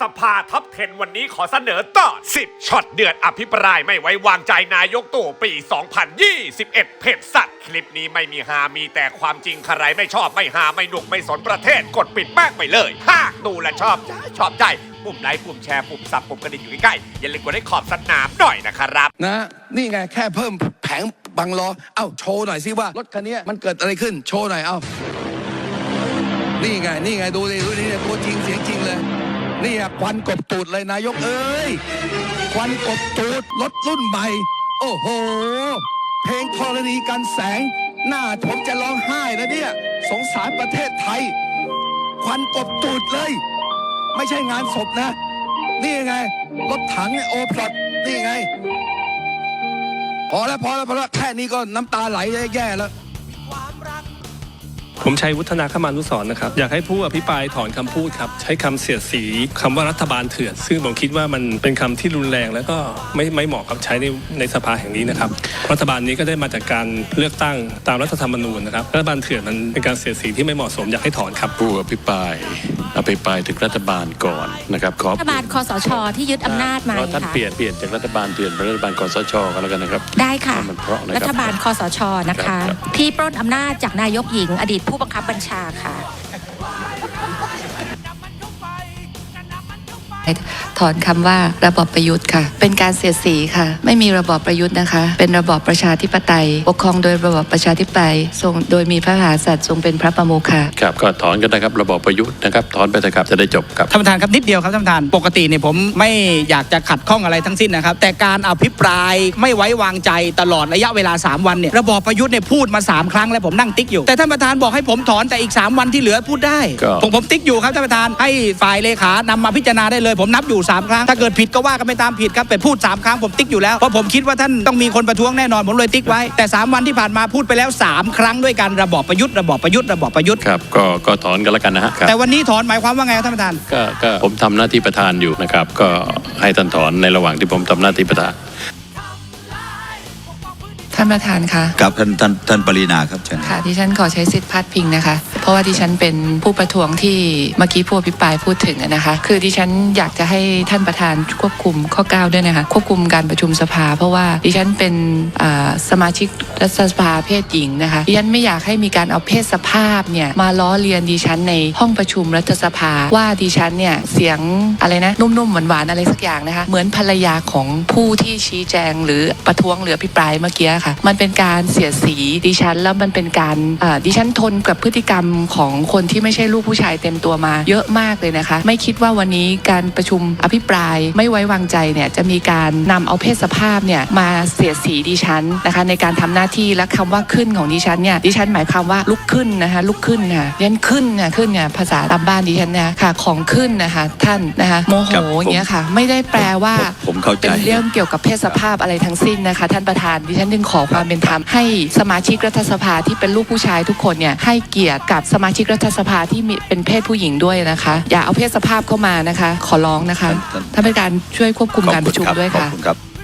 สภาท็อป10 วันนี้ขอเสนอต่อ 10ช็อตเดือดอภิปรายไม่ไว้วางใจนายกตู่ปี 2021เพจสัตว์ คลิปนี้ไม่มีหามีแต่ความจริงใครไม่ชอบไม่หาไม่หนุกไม่สนประเทศกดปิดแม่งไปเลยหากดูและชอบใจชอบใจปุ่มไลค์ปุ่มแชร์ปุ่มสับปุ่มกระดิ่งอยู่ใกล้ๆอย่าลืมกดให้ขอบสนามหน่อยนะครับ นะ นี่ไงแค่เพิ่มแผงบังล้อเอ้าโชว์หน่อยสิว่ารถคันนี้มันเกิดอะไรขึ้นโชว์หน่อยเอ้านี่ไงนี่ไงดูดิดูดิเนี่ยตัวจริงเสียงจริงเลย นี่อะควันกบตูดเลยนายกเอ้ยควันกบตูดรถรุ่นใหม่ โอ้โห เพลงธรณีกันแสง หน้าผมจะร้องไห้แล้วเนี่ย สงสารประเทศไทย ควันกบตูดเลย ไม่ใช่งานศพนะ นี่ไง รถถังเนี่ยโอพลอตนี่ไง พอแล้วพอแล้วพอแล้วแค่นี้ก็น้ำตาไหลแย่แล้ว ผมชัยวุฒนาคมานุสรณ์นะครับ อยากให้ผู้อภิปรายถอนคำพูดครับ ใช้คำเสียดสีคำว่ารัฐบาลเถื่อน ซึ่งผมคิดว่ามันเป็นคำที่รุนแรง แล้วก็ไม่ไม่เหมาะกับใช้ในในสภาแห่งนี้นะครับ รัฐบาลนี้ก็ได้มาจากการเลือกตั้งตามรัฐธรรมนูญนะครับ รัฐบาลเถื่อนมันเป็นการเสียดสีที่ไม่เหมาะสมอยากให้ถอนครับ ผู้อภิปรายอภิปรายถึงรัฐบาลก่อนนะครับขอรัฐบาลคอสชที่ยึดอำนาจมาเพราะท่านค่ะเปลี่ยนเปลี่ยนจากรัฐบาลเถื่อนเป็นรัฐบาลกสชก็แล้วกันนะครับ ได้ค่ะให้มันเพราะนะครับรัฐบาลคอสชนะครัคะบครับที่ปล้นอำนาจจากนายกหญิงอดีตผู้บังคับบัญชาค่ะถอนคำว่าระบอบประยุทธ์ค่ะ เป็นการเสียดสีค่ะ ไม่มีระบอบประยุทธ์นะคะ เป็นระบอบประชาธิปไตย ปกครองโดยระบอบประชาธิปไตยทรงโดยมีพระมหากษัตริย์ทรงเป็นพระประมุขค่ะครับก็ถอนกันนะครับระบอบประยุทธ์นะครับถอนไปเถอะครับจะได้จบครับท่านประธานครับนิดเดียวครับท่านประธานปกติเนี่ยผมไม่อยากจะขัดข้องอะไรทั้งสิ้นนะครับ แต่การอภิปรายไม่ไว้วางใจตลอดระยะเวลา 3 วันเนี่ยระบอบประยุทธ์เนี่ยพูดมา 3 ครั้งแล้วผมนั่งติ๊กอยู่ แต่ท่านประธานบอกให้ผมถอนแต่อีก 3 วันที่เหลือพูดได้ก็ผมผมติ๊กอยู่ครับท่านประธานให้ฝ่ายเลขานำมาพิจารณาได้เลย ผมนับอยู่3 ครั้ง ถ้าเกิดผิดก็ว่ากันไปตามผิดครับแต่พูด 3 ครั้งผมติ๊กอยู่แล้วเพราะผมคิดว่าท่านต้องมีคนประท้วงแน่นอนผมเลยติ๊กไว้แต่ 3 วันที่ผ่านมาพูดไปแล้ว 3 ครั้งด้วยกันระบอบประยุทธ์ระบอบประยุทธ์ระบอบประยุทธ์ครับก็ก็ถอนกันแล้วกันนะฮะครับแต่วันนี้ถอนหมายความว่าไงครับท่านประธานก็ก็ผมทำหน้าที่ประธานอยู่นะครับก็ให้ท่านถอนในระหว่างที่ผมทำหน้าที่ประธาน ท่านประธานคะครับท่านท่านท่านปรินาครับเชิญค่ะดิฉันขอใช้สิทธิ์พาดพิงนะคะ เพราะว่าดิฉันเป็นผู้ประท้วงที่เมื่อกี้ผู้อภิปรายพูดถึงอะนะคะ คือดิฉันอยากจะให้ท่านประธานควบคุมข้อ 9 ด้วยนะคะ ควบคุมการประชุมสภา เพราะว่าดิฉันเป็นอ่าสมาชิกรัฐสภาเพศหญิงนะคะดิฉันไม่อยากให้มีการเอาเพศสภาพเนี่ยมาล้อเลียนดิฉันในห้องประชุมรัฐสภาว่าดิฉันเนี่ยเสียงอะไรนะนุ่มๆหวานๆอะไรสักอย่างนะคะ เหมือนภรรยาของผู้ที่ชี้แจงหรือประท้วงหรืออภิปรายเมื่อกี้ค่ะมันเป็นการเสียดสีดิฉัน แล้วมันเป็นการเอ่อดิฉันทนกับพฤติกรรมของคนที่ไม่ใช่ลูกผู้ชายเต็มตัวมาเยอะมากเลยนะคะ ไม่คิดว่าวันนี้การประชุมอภิปรายไม่ไว้วางใจเนี่ยจะมีการนำเอาเพศสภาพเนี่ยมาเสียดสีดิฉันนะคะในการทำหน้าที่และคำว่าขึ้นของดิฉันเนี่ยดิฉันหมายความว่าลุกขึ้นนะคะลุกขึ้นค่ะดิฉันขึ้นค่ะขึ้นเนี่ยภาษาตามบ้านดิฉันเนี่ยค่ะของขึ้นนะคะท่านนะคะโมโหครับผมอย่างเงี้ยค่ะ ไม่ได้แปลว่าผมผมเข้าใจเป็นเรื่องเกี่ยวกับเพศสภาพอะไรทั้งสิ้นนะคะ ท่านประธานดิฉันจึงขอความเป็นธรรมให้สมาชิกรัฐสภาที่เป็นลูกผู้ชายทุกคนเนี่ยให้เกียรติกับสมาชิกรัฐสภาที่มีเป็นเพศผู้หญิงด้วยนะคะ อย่าเอาเพศสภาพเข้ามานะคะ ขอร้องนะคะท่านท่านประธานช่วยควบคุมการประชุมด้วยขอบค่ะคุณครับ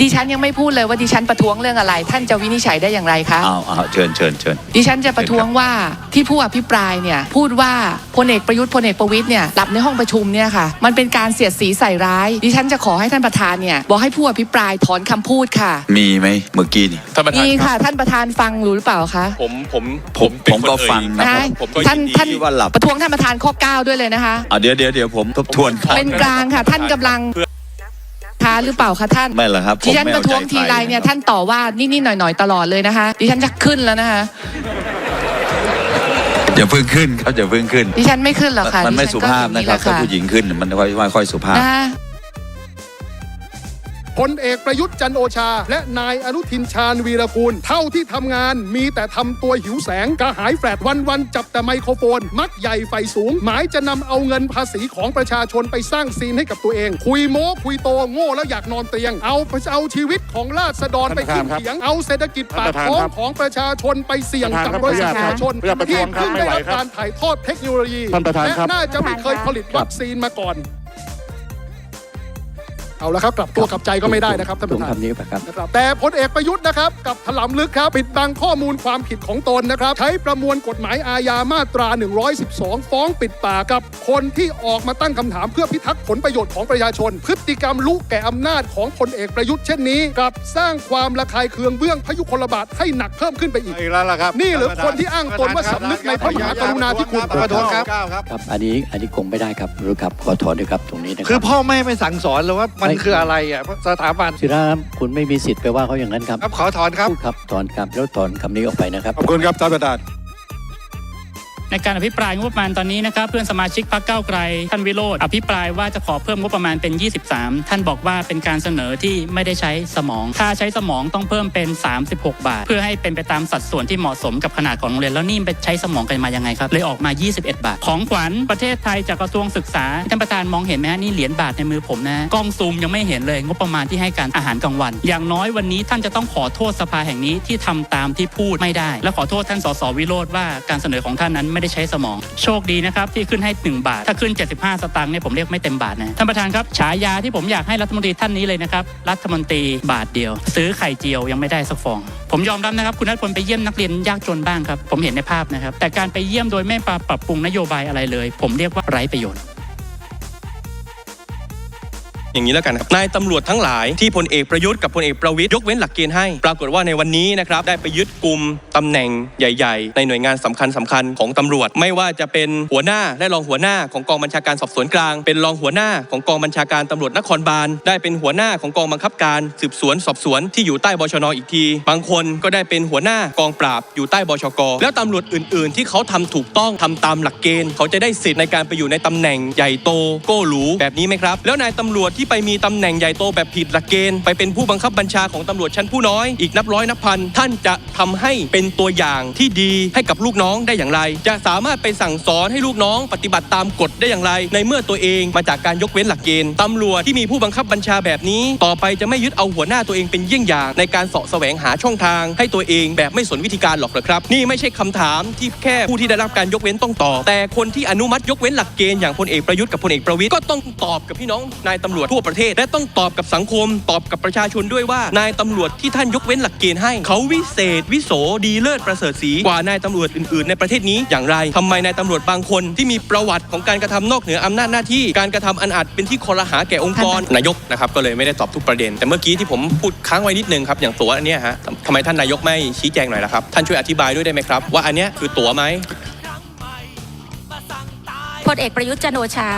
ดิฉันยังไม่พูดเลยว่าดิฉันประท้วงเรื่องอะไร ท่านจะวินิจฉัยได้อย่างไรคะ เอาเอาเชิญเชิญเชิญดิฉันจะประท้วงว่าที่ผู้อภิปรายเนี่ยพูดว่าพลเอกประยุทธ์พลเอกประวิตยเนี่ยหลับในห้องประชุมเนี่ยค่ะ มันเป็นการเสียดสีใส่ร้าย ดิฉันจะขอให้ท่านประธานเนี่ยบอกให้ผู้อภิปรายถอนคำพูดค่ะมีไหมเมื่อกี้นี่ท่านประธานนี่ครัค่ะบท่านประธานฟังรู้หรือเปล่าคะผมผมผมผมก็ฟังนะนะคะผมก็ท่านยินดีท่านที่ว่าหลับ ประท้วงท่านประธานข้อ 9 ด้วยเลยนะคะ อะเดี๋ยวเดี๋ยวเดี๋ยวผมทบทวนครับ เป็นกลางค่ะ ท่านกำลังท้า หรือเปล่าคะท่านไม่หรอกครับผมดิฉันไม่ปเอาระท้วงใจทีไรเนี่ยใคท่านต่อว่านิดๆหน่อยๆตลอดเลยนะคะดิฉันจะขึ้นแล้วนะคะอย่าเพิ่งขึ้นครับอย่าเพิ่งขึ้นดิฉันไม่ขึ้นหรอกค่ะมันไม่ดิฉัสุก็ภาพอย่งนะครับแหลถ้าผู้หญิงขึ้นมันไม่ไม่ค่อยสุภาพนะคะ พลเอกประยุทธ์จันทร์โอชา และนายอนุทินชาญวีรกูล เท่าที่ทำงานมีแต่ทำตัวหิวแสงกระหายแฟลตวันวันๆจับแต่ไมโครโฟน มักใหญ่ไฟสูง หมายจะนำเอาเงินภาษีของประชาชนไปสร้างซีนให้กับตัวเอง คุยโม้คุยโตโง่แล้วอยากนอนเตียง เอาเอาชีวิตของราษฎรไปขึ้นเขียงเอาเศรษฐกิจปากท้องของประชาชนไปเสี่ยงกับบริษัทเอกชนที่เพิ่งได้รับการถ่ายทอดเทคโนโลยีและน่าจะไม่เคยผลิตวัคซีนมาก่อน เอาละครับกลับตัวกลับใจก็ไม่ได้นะครับท่านประธานคำนี้ปะครับนะครับ แต่พลเอกประยุทธ์นะครับกับถลำลึกครับปิดบังข้อมูลความผิดของตนนะครับ ใช้ประมวลกฎหมายอาญามาตรา 112 ฟ้องปิดปากกับคนที่ออกมาตั้งคำถามเพื่อพิทักษ์ผลประโยชน์ของประชาชน พฤติกรรมลุแก่อำนาจของพลเอกประยุทธ์เช่นนี้กลับสร้างความระคายเคืองเบื้องพยุคลบาทให้หนักเพิ่มขึ้นไปอีกอีกแล้วล่ะครับนี่หรือคนที่อ้างตนว่าสำนึกในพระมหากรุณาธิคุณประท้วงครับครับอันนี้อันนี้คงไม่ได้ครับรู้ครับขอถอนด้วยครับตรงนี้นะคคือรับพ่อแม่ไม่สั่งสอนเลยว่ามันคืออะไรอะสถาบันศิระครับคุณไม่มีสิทธิ์ไปว่าเขาอย่างนั้นครับครับขอถอนครับพูดครับถอนครับแล้วถอนคำนี้ออกไปนะครับ ขอบคุณครับท่านประธาน ในการอภิปรายงบประมาณตอนนี้นะครับเพื่อนสมาชิกพรรคก้าวไกล ท่านวิโรธอภิปรายว่าจะขอเพิ่มงบประมาณเป็น 23 ท่านบอกว่าเป็นการเสนอที่ไม่ได้ใช้สมอง ถ้าใช้สมองต้องเพิ่มเป็น 36 บาท เพื่อให้เป็นไปตามสัดส่วนที่เหมาะสมกับขนาดของโรงเรียนแล้วนี่ไปใช้สมองกันมายังไงครับเลยออกมา 21 บาท ของขวัญประเทศไทยจากกระทรวงศึกษาท่านประธานมองเห็นไหมฮะนี่เหรียญบาทในมือผมนะกล้องซูมยังไม่เห็นเลยงบประมาณที่ให้การอาหารกลางวัน อย่างน้อยวันนี้ท่านจะต้องขอโทษสภาแห่งนี้ที่ทำตามที่พูดไม่ได้ และขอโทษท่านสสวิโรธว่าการเสนอของท่านนั้นไม่ได้ใช้สมอง โชคดีนะครับที่ขึ้นให้ 1 บาท ถ้าขึ้น 75 สตางค์เนี่ยผมเรียกไม่เต็มบาทนะท่านประธานครับฉายาที่ผมอยากให้รัฐมนตรีท่านนี้เลยนะครับรัฐมนตรีบาทเดียว ซื้อไข่เจียวยังไม่ได้สักฟอง ผมยอมรับนะครับคุณนัทพลไปเยี่ยมนักเรียนยากจนบ้างครับผมเห็นในภาพนะครับแต่การไปเยี่ยมโดยไม่ปรับปรับปรุงนโยบายอะไรเลย ผมเรียกว่าไร้ประโยชน์ อย่างนี้แล้วกันครับนายตำรวจทั้งหลายที่พลเอกประยุทธ์กับพลเอกประวิตยยกเว้นหลักเกณฑ์ให้ ปรากฏว่าในวันนี้นะครับได้ไปยึดกลุ่มตำแหน่งใหญ่ ๆ ในหน่วยงานสำคัญสคัญของตำรวจ ไม่ว่าจะเป็นหัวหน้าและรองหัวหน้าของกองบัญชาการสอบสวนกลาง เป็นรองหัวหน้าของกองบัญชาการตำรวจนครบาลได้เป็นหัวหน้าของกองบังคับการสืบสวนสอบสวนที่อยู่ใต้บชนอีกที บางคนก็ได้เป็นหัวหน้ากองปราบอยู่ใต้บชก แล้วตำรวจอื่น ๆ ที่เขาทำถูกต้องทำตามหลักเกณฑ์ เขาจะได้สิทธิ์ในการไปอยู่ในตำแหน่งใหญ่โตโก้หรูแบบนี้ไหมครับแล้วนายตำรวจที่ไปมีตำแหน่งใหญ่โตแบบผิดหลักเกณฑ์ไปเป็นผู้บังคับบัญชาของตำรวจชั้นผู้น้อยอีกนับร้อยนับพันท่านจะทำให้เป็นตัวอย่างที่ดีให้กับลูกน้องได้อย่างไร จะสามารถไปสั่งสอนให้ลูกน้อง ปฏิบัติตามกฎได้อย่างไร ในเมื่อตัวเองมาจากการยกเว้นหลักเกณฑ์ตำรวจที่มีผู้บังคับบัญชาแบบนี้ ต่อไปจะไม่ยึดเอาหัวหน้าตัวเองเป็นเยี่ยงอย่างในการเสาะแสวงหาช่องทาง ให้ตัวเองแบบไม่สนวิธีการหรอกเหรอครับ นี่ไม่ใช่คำถามที่แค่ผู้ที่ได้รับการยกเว้นต้องตอบแต่คนที่อนุมัติยกเว้นหลักเกณฑ์อย่างพลเอกประยุทธ์กับพลเอกประวิตยก็ต้องตอบกับพี่น้องนายตำรวจทั่วประเทศ และต้องตอบกับสังคมตอบกับประชาชนด้วยว่านายตำรวจที่ท่านยกเว้นหลักเกณฑ์ให้ เขาวิเศษ วิโสดีเลิศประเสริฐศรีกว่านายตำรวจอื่นๆ ในประเทศนี้อย่างไรทำไมนายตำรวจบางคนที่มีประวัติของการกระทำนอกเหนืออำนาจหน้าที่การกระทำอันอาจเป็นที่คอรหาแก่องค์กรนายกนะครับก็เลยไม่ได้ตอบทุกประเด็น แต่เมื่อกี้ที่ผมพูดค้างไว้นิดนึงครับอย่างตั๋วอันเนี้ยฮะทำทำไมท่านนายกไม่ชี้แจงหน่อยล่ะครับท่านช่วยอธิบายด้วยได้ไหมครับว่าอันเนี้ยคือตั๋วไหมพลเอกประยุทธ์จันทร์โอชา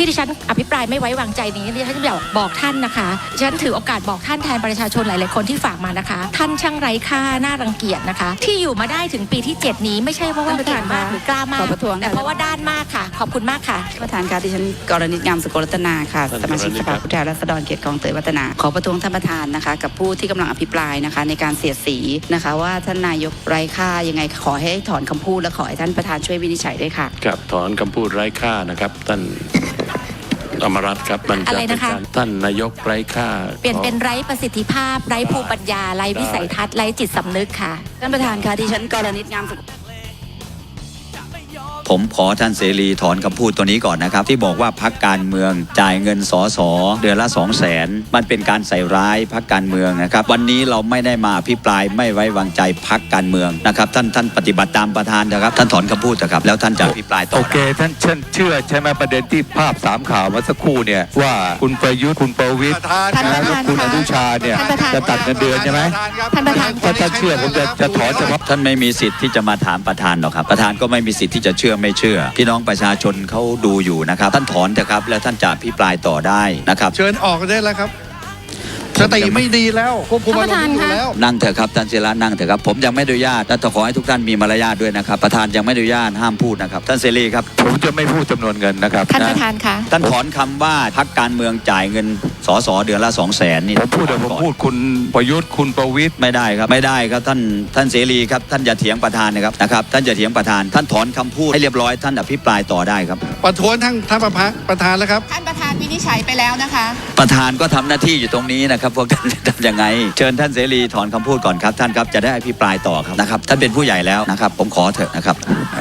ที่ดิฉันอภิปรายไม่ไว้วางใจนี้ดิฉันจะบอกบอกท่านนะคะดิฉันถือโอกาสบอกท่านแทนประชาชนหลาย ๆ คนที่ฝากมานะคะ ท่านช่างไร้ค่าน่ารังเกียจนะคะ ที่อยู่มาได้ถึงปีที่ 7 นี้ไม่ใช่เพราะว่าท่านประเก่ธานงมากคะหรือกล้ามากขอประท้วงค่ะแต่เพราะว่าด้านมากค่ะ ขอบคุณมากค่ะประธานคะดิฉันกรณิตงามสกลรัตนาค่ะท่านสมาชิกกรณิสตครัภาบผู้แทนราษฎรเขตคลองเตยวัฒนา ขอประท้วงท่านประธานนะคะ กับผู้ที่กำลังอภิปรายนะคะ ในการเสียดสีนะคะ ว่าท่านนายกไร้ค่ายังไงขอให้ถอนคำพูดและขอให้ท่านประธานช่วยวินิจฉัยด้วยค่ะครับถอนคำพูดไร้ค่านะครับท่าน อมรัตน์ครับมันอะจะไรเป็นนะคะ การท่านนายกไร้ค่าเปลี่ยนขอเป็นไร้ประสิทธิภาพ ไร้ภูมิปัญญา ไร้วิสัยทัศน์ไร้จิตสำนึกค่ะ ท่านประธานคะดิฉันกรณิตงามสกล ผมขอท่านเสรีถอนคำพูดตัวนี้ก่อนนะครับ ที่บอกว่าพักการเมืองจ่ายเงินสอสอเดือนละ 2 0 0แสนมันเป็นการใส่ร้ายพักการเมืองนะครับ วันนี้เราไม่ได้มาอภิปรายไม่ไว้วางใจพักการเมืองนะครับ ท่านท่านปฏิบัติตามประธานนะครับ ท่านถอนคำพูดเถอะครับ แล้วท่านจะอภิปรายต่โออเคได้ท่านเชื่อเชื่อใช่ไหมประเด็นที่ภาพสามข่าวเมื่อสักครู่เนี่ยว่าคุณประยุทธ์คุณประวิตยท่านประธานและคุณอนุชาเนี่ยท่านประธาน จะตัดเงินเดือนใช่ไหมท่านประธาน ถ้าท่านเชื่อผมจะจะถอนเฉพาะท่านไม่มีสิทธิ์ที่จะมาถามประธานหรอกครับ ประธานก็ไม่มีสิทธิ์ที่จะเชื่อไม่เชื่อ พี่น้องประชาชนเขาดูอยู่นะครับ ท่านถอนเถอะครับ แล้วท่านจะพิปรายต่อได้นะครับ เชิญออกได้แล้วครับ สติไม่ดีแล้วควบคุมอารมณ์ไม่อยู่แล้ว นั่งเถอะครับท่านศิระนั่งเถอะครับผมยังไม่อนุญาตและขอให้ทุกท่านมีมารยาทด้วยนะครับ ประธานยังไม่อนุญาตห้ามพูดนะครับท่านเสรีครับผมจะไม่พูดจำนวนเงินนะครับท่านประธานคะท่านถอนคำว่าพักการเมืองจ่ายเงินสอสอเดือนละสองแสนนี่ผมพูดแต่ผมพูดคุณประยุทธ์คุณประวิตยไม่ได้ครับไม่ได้ครับท่านท่านเสรีครับท่านอย่าเถียงประธานนะครับนะครับท่านอย่าเถียงประธาน ท่านถอนคำพูดให้เรียบร้อยท่านอภิปรายต่อได้ครับ ประท้วงทั้งท่านประธานประธานแล้วครับ ท่านประธานวินิจฉัยไปแล้วนะคะ ประธานก็ทำหน้าที่อยู่ตรงนี้นะครับครับพวกท่านจะทำยังไง เชิญท่านเสรีถอนคำพูดก่อนครับท่านครับจะได้อภิปรายต่อครับนะครับท่านเป็นผู้ใหญ่แล้วนะครับผมขอเถอะนะครับ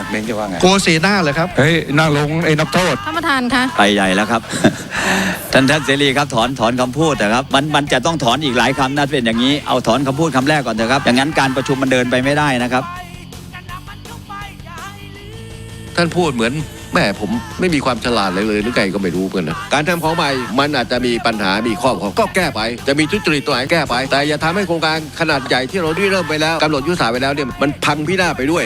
เมนจะว่าไงโกสีหน้าเลยครับเฮ้ยนั่งลงไอ้นักโทษท่านประธานคะไปใหญ่แล้วครับ ท่านท่านเสรีครับถอนถอนคำพูดนะครับมันมันจะต้องถอนอีกหลายคำนะเป็นอย่างนี้เอาถอนคำพูดคำแรกก่อนเถอะครับอย่างนั้นการประชุมมันเดินไปไม่ได้นะครับ ท่านพูดเหมือน แม่ผมไม่มีความฉลาดเลยเลยหรือไงก็ไม่รู้เหมือนกันนะการทำของใหม่มันอาจจะมีปัญหามีข้อของก็แก้ไป จะมีทุจริตตัวไหนแก้ไป แต่อย่าทำให้โครงการขนาดใหญ่ที่เราได้เริ่มไปแล้วกำหนดยุทธศาสตร์ไปแล้วเนี่ยมันพังพินาศไปด้วย